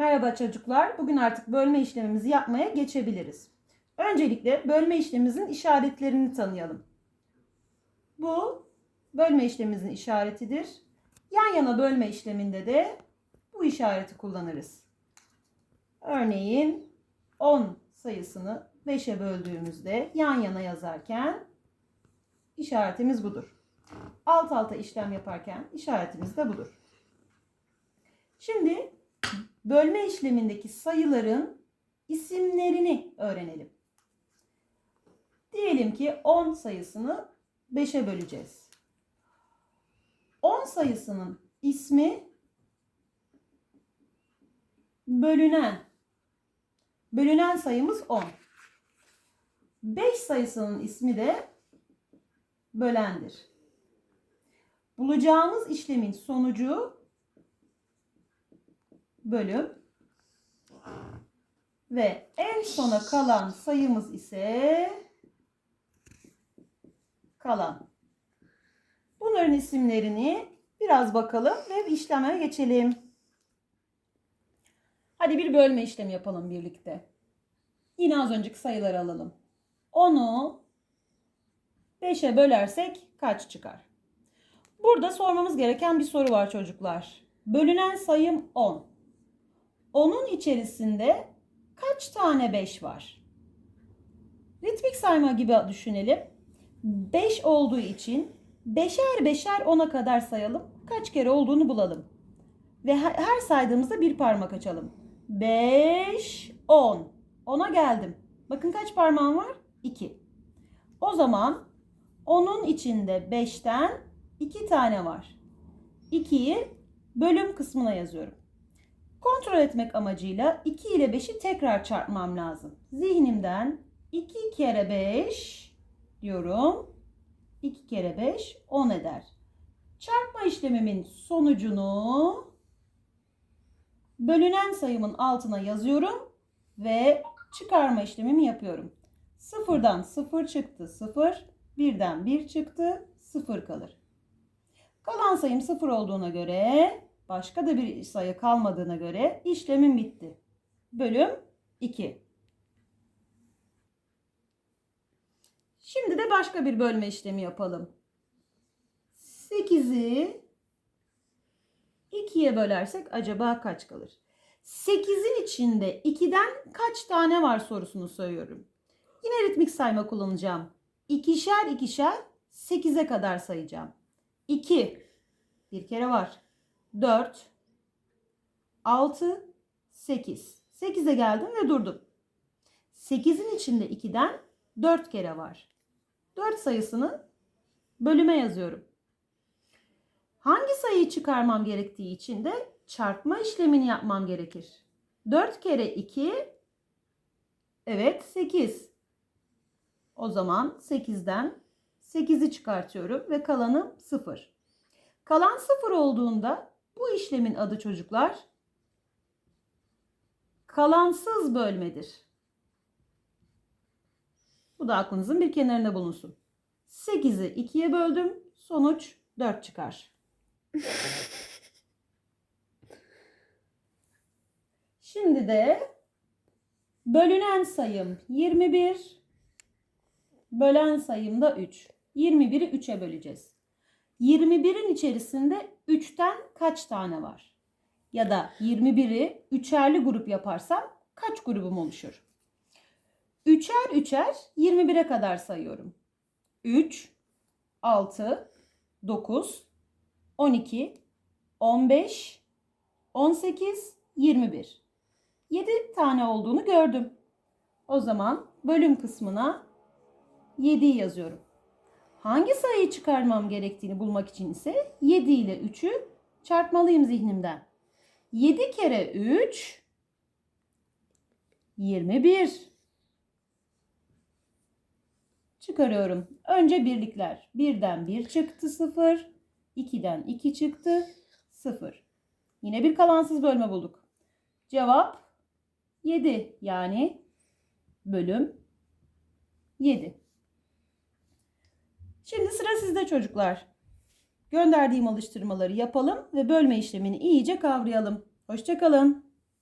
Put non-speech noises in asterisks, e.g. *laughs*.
Merhaba çocuklar. Bugün artık bölme işlemimizi yapmaya geçebiliriz. Öncelikle bölme işlemimizin işaretlerini tanıyalım. Bu bölme işlemimizin işaretidir. Yan yana bölme işleminde de bu işareti kullanırız. Örneğin 10 sayısını 5'e böldüğümüzde yan yana yazarken işaretimiz budur. Alt alta işlem yaparken işaretimiz de budur. Şimdi bölme işlemindeki sayıların isimlerini öğrenelim. Diyelim ki 10 sayısını 5'e böleceğiz. 10 sayısının ismi bölünen. Bölünen sayımız 10. 5 sayısının ismi de bölendir. Bulacağımız işlemin sonucu bölüm ve en sona kalan sayımız ise kalan. Bunların isimlerini biraz bakalım ve işleme geçelim. Hadi bir bölme işlemi yapalım birlikte. Yine az önceki sayıları alalım. 10'u 5'e bölersek kaç çıkar? Burada sormamız gereken bir soru var çocuklar. Bölünen sayım 10. Onun içerisinde kaç tane 5 var? Ritmik sayma gibi düşünelim. 5 olduğu için beşer beşer 10'a kadar sayalım. Kaç kere olduğunu bulalım. Ve her saydığımızda bir parmak açalım. 5, 10. 10'a geldim. Bakın kaç parmağım var? 2. O zaman onun içinde 5'ten 2 tane var. 2'yi bölüm kısmına yazıyorum. Kontrol etmek amacıyla 2 ile 5'i tekrar çarpmam lazım. Zihnimden 2 kere 5 diyorum. 2 kere 5 10 eder. Çarpma işlemimin sonucunu bölünen sayımın altına yazıyorum ve çıkarma işlemimi yapıyorum. Sıfırdan 0 çıktı 0, birden 1 çıktı 0 kalır. Kalan sayım 0 olduğuna göre başka da bir sayı kalmadığına göre işlemim bitti. Bölüm 2. Şimdi de başka bir bölme işlemi yapalım. 8'i 2'ye bölersek acaba kaç kalır? 8'in içinde 2'den kaç tane var sorusunu soruyorum. Yine ritmik sayma kullanacağım. İkişer ikişer 8'e kadar sayacağım. 2 bir kere var. 4 6 8. 8'e geldim ve durdum. 8'in içinde 2'den 4 kere var. 4 sayısını bölüme yazıyorum. Hangi sayıyı çıkarmam gerektiği için de çarpma işlemini yapmam gerekir. 4 kere 2 evet 8. O zaman 8'den 8'i çıkartıyorum ve kalanım 0. Kalan 0 olduğunda bu işlemin adı çocuklar kalansız bölmedir. Bu da aklınızın bir kenarında bulunsun. 8'i 2'ye böldüm. Sonuç 4 çıkar. *laughs* Şimdi de bölünen sayım 21, bölen sayım da 3. 21'i 3'e böleceğiz. 21'in içerisinde 3'ten kaç tane var? Ya da 21'i üçerli grup yaparsam kaç grubum oluşur? Üçer üçer 21'e kadar sayıyorum. 3, 6, 9, 12, 15, 18, 21. 7 tane olduğunu gördüm. O zaman bölüm kısmına 7'yi yazıyorum. Hangi sayıyı çıkarmam gerektiğini bulmak için ise 7 ile 3'ü çarpmalıyım zihnimden. 7 kere 3 21. Çıkarıyorum. Önce birlikler. 1'den 1 çıktı 0. 2'den 2 çıktı 0. Yine bir kalansız bölme bulduk. Cevap 7 yani bölüm 7. Şimdi sıra sizde çocuklar. Gönderdiğim alıştırmaları yapalım ve bölme işlemini iyice kavrayalım. Hoşçakalın.